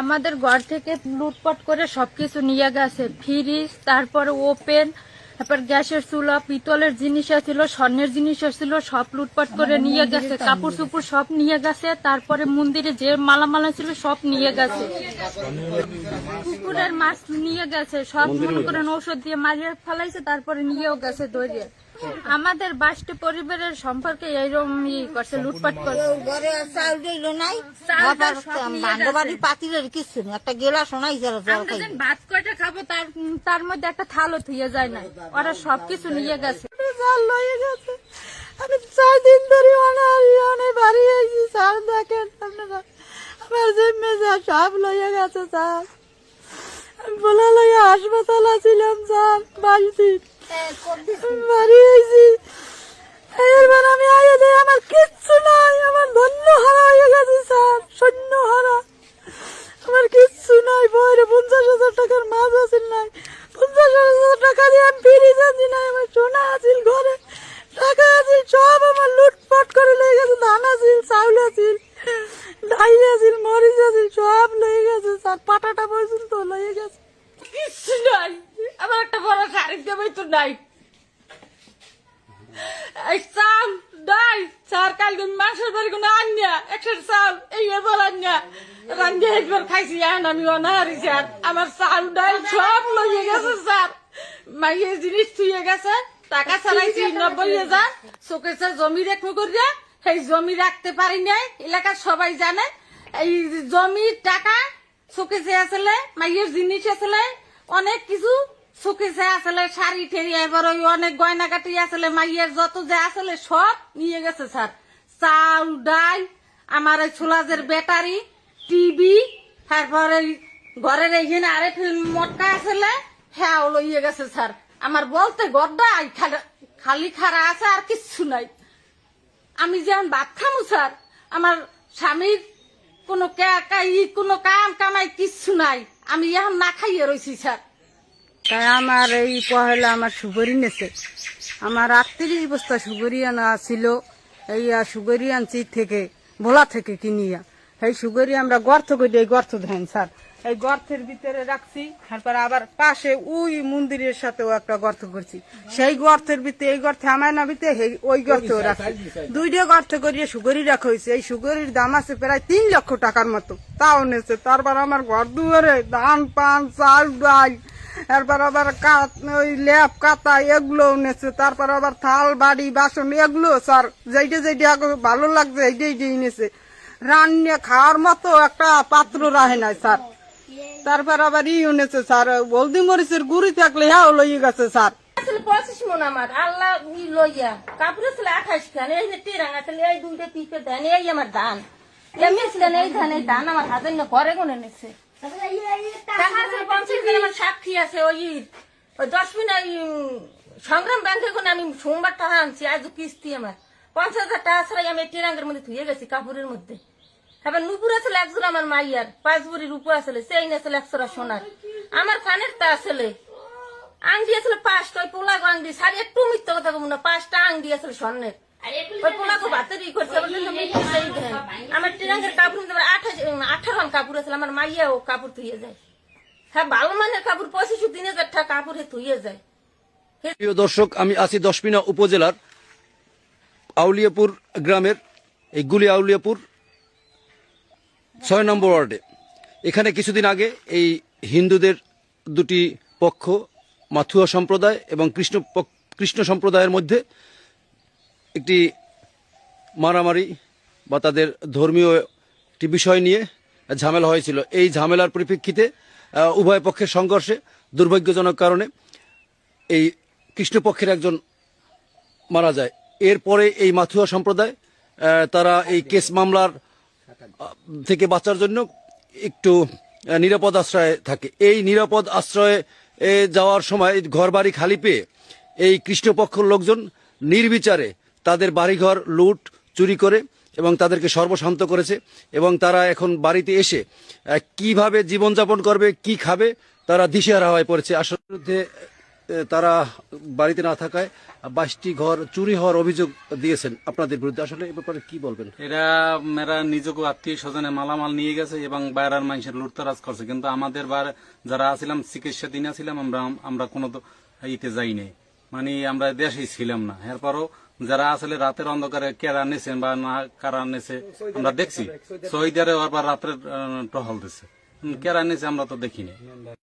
আমাদের ঘর থেকে লুটপাট করে সবকিছু নিয়ে গেছে। ফ্রিজ তারপরে ওপেন তারপর গ্যাসের চুলা পিতলের জিনিস ছিল স্বর্ণের জিনিস ছিল সব লুটপাট করে নিয়ে গেছে। কাপড় চুপড় সব নিয়ে গেছে তারপরে মন্দিরে যে মালামালা ছিল সব নিয়ে গেছে। কুকুরের মাছ নিয়ে গেছে সব মনে করেন ঔষধ দিয়ে মারিয়ে ফেলাইছে তারপরে নিয়েও গেছে দৌড়িয়ে আমাদের বাসটি পরিবারের সম্পর্কে এইরকম ই করছে লুটপাট করছে। ঘরে দিল নাই। পাতিলের কিছু নেই একটা গেলা শোনাই যারা জল আমরা খাই যেন ভাত কয়টা খাব তার তার মধ্যে একটা থালও থুয়ে যায় না ওরা সবকিছু নিয়ে গেছে। লয়ে গেছে। আমি চার দিন ধরে অনার অনেক বাড়ি আইছি চাল দেখেন আপনারা। আমার যে মেজা সব লয়ে গেছে আমি বলা লয়ে হাসপাতাল ছিলাম চাল বাড়িতে বাড়ি আইছি এবার আমি আইয়া আমার কিচ্ছু নাই আমার ধন্য হারা হয়ে গেছে স্যার সৈন্য হারা আমার কিচ্ছু নাই বইরে পঞ্চাশ হাজার টাকার মাছ আছে নাই পঞ্চাশ হাজার টাকা দিয়ে আমি ফিরিয়ে যাচ্ছি না আমার সোনা আছিল ঘরে টাকা আছে সব আমার লুটপাট করে লেগে গেছে ধান আছিল চাউল আছিল ডাইল আছিল মরিচ আছিল সব লয়ে গেছে স্যার পাটাটা পর্যন্ত লয়ে গেছে কিচ্ছু নাই আমার একটা বড় শাড়ি জিনিস থুয়ে গেছে, টাকা ছাড়াইছি নব্বই জমি রেখো করিয়া, সেই জমি রাখতে পারি নাই, এলাকার সবাই জানে। এই জমির টাকা শোকেছে আসলে, মাইয়ের জিনিস আসলে, অনেক কিছু শোকেছে আসলে শাড়ি ঠেরি, এবার ওই অনেক গয়নাকাটি আসলে মাইয়ের যত যে আসলে সব নিয়ে গেছে, স্যার। চাউল ডাল, আমার ওই ছোলাজের ব্যাটারি, টিভি, তারপরে ঘরের এইখানে আরেক মটকা আসলে হ্যাঁ লইয়ে গেছে, স্যার। আমার বলতে গড্ডা খালি খারা আছে আর কিচ্ছু নাই। আমি যেমন ভাত খামু, স্যার, আমার স্বামীর কোনো কোনো কাম কামাই কিচ্ছু নাই। আমি এখন না খাইয়ে রয়েছি স্যার। তাই আমার এই পহেলা আমার সুগরি নেছে। আমার আটত্রিশ বস্তা সুগরি আনা ছিল এই সুগরি আনছি থেকে ভোলা থেকে কিনিয়া। এই সুগরি আমরা গর্ত করি এই গর্ত ধরেন স্যার এই গর্তের ভিতরে রাখছি তারপর আবার পাশে ওই মন্দিরের সাথেও একটা গর্ত করছি। সেই গর্তের ভিতরে এই গর্তে আমার না ভিতরে ওই গর্তেও রাখছি। দুইটা গর্ত করিয়ে সুগরি রাখা হয়েছে এই সুগরির দাম আছে প্রায় তিন লক্ষ টাকার মতো। তাও নেছে তারপর আমার ঘর দুয়ারে ধান পান চাল ডাল এরপর আবার কাত ওই ল্যাপ কাতা এগুলো নেছে। তারপর আবার থাল, বাড়ি, বাসন এগুলো, স্যার, যেইটা যেইটা ভালো লাগছে, এইটাই এইটাই নেছে। রান্না খাওয়ার মতো একটা পাত্র রাহে নাই, স্যার। তারপর আবার ই নেছে, স্যার, হলদি মরিচের গুড়ি থাকলে হ্যাঁ লইয়ে গেছে, স্যার। পঁচিশ মন আমার, আল্লাহ লইয়া। কাপড় ছিল আঠাশ খান, এই যে টিরাঙ্গা ছিল, এই দুইটা পিপে ধান এই আমার ধান এমনি ছিলেন এই ধান এই ধান আমার হাতের না ঘরে কোনে সাক্ষী আছে ওই ওই দশ মিনিট ওই সংগ্রাম ব্যাংকে কোনে আমি সোমবার টাকা আনছি আজ কিস্তি আমার। পঞ্চাশ হাজার টাকা ছাড়াই আমি টিরাঙ্গের মধ্যে ধুয়ে গেছি কাপড়ের মধ্যে। এবার নুপুর আসলে একজন আমার মাইয়ার পাঁচ বুড়ি রূপ আসলে সেই আসলে একশোটা সোনার। আমার কানের তা আসলে আংটি আসলে পাঁচটা ওই পোলাগো আংটি সারি একটু মিথ্যা কথা কম না পাঁচটা আংটি আসলে স্বর্ণের। ওই পোলাগো ভাতের করছে আবার কিন্তু সেই আমার ট্রেনাঙ্গের কাপড় কিন্তু আঠাশ আঠারো কাপড় আসলে আমার মাইয়াও কাপড় ধুয়ে যায়। হ্যাঁ ভালো মানের কাপড় পঁচিশ তিন হাজার টাকা কাপড় ধুয়ে যায়। প্রিয় দর্শক আমি আছি দশমিনা উপজেলার আউলিয়াপুর গ্রামের এই গুলি আউলিয়াপুর ছয় নম্বর ওয়ার্ডে। এখানে কিছুদিন আগে এই হিন্দুদের দুটি পক্ষ মাথুয়া সম্প্রদায় এবং কৃষ্ণ কৃষ্ণ সম্প্রদায়ের মধ্যে একটি মারামারি বা তাদের ধর্মীয় একটি বিষয় নিয়ে ঝামেলা হয়েছিল। এই ঝামেলার পরিপ্রেক্ষিতে উভয় পক্ষের সংঘর্ষে দুর্ভাগ্যজনক কারণে এই কৃষ্ণপক্ষের একজন মারা যায়। এরপরে এই মাথুয়া সম্প্রদায় তারা এই কেস মামলার থেকে বাঁচার জন্য একটু নিরাপদ আশ্রয়ে থাকে। এই নিরাপদ আশ্রয়ে যাওয়ার সময় ঘর বাড়ি খালি পেয়ে এই কৃষ্ণপক্ষের লোকজন নির্বিচারে তাদের বাড়িঘর লুট, চুরি করে এবং তাদেরকে সর্বশান্ত করেছে এবং তারা এখন বাড়িতে এসে কীভাবে জীবনযাপন করবে, কি খাবে, তারা দিশেহারা হয়ে পড়েছে। আসলে তারা বাড়িতে না থাকায় বাইশটি ঘর চুরি হওয়ার অভিযোগ দিয়েছেন। আপনাদের বিরুদ্ধে আসলে এ ব্যাপারে কি বলবেন? এরা মেয়েরা নিজেকে আত্মীয় স্বজনে মালামাল নিয়ে গেছে এবং বাইরের মানুষের লুটতারাজ করছে। কিন্তু আমাদের বার যারা আছিলাম, চিকিৎসাধীন ছিলাম আমরা আমরা কোনো ইতে যাই নাই। মানে আমরা দেশেই ছিলাম না। এরপরও যারা আসলে রাতের অন্ধকারে কেরা নিছেন বা না কারা নেছে আমরা দেখছি। সহিদারে আবার রাত্রে টহল দিছে। কেরা নিয়েছে আমরা তো দেখিনি।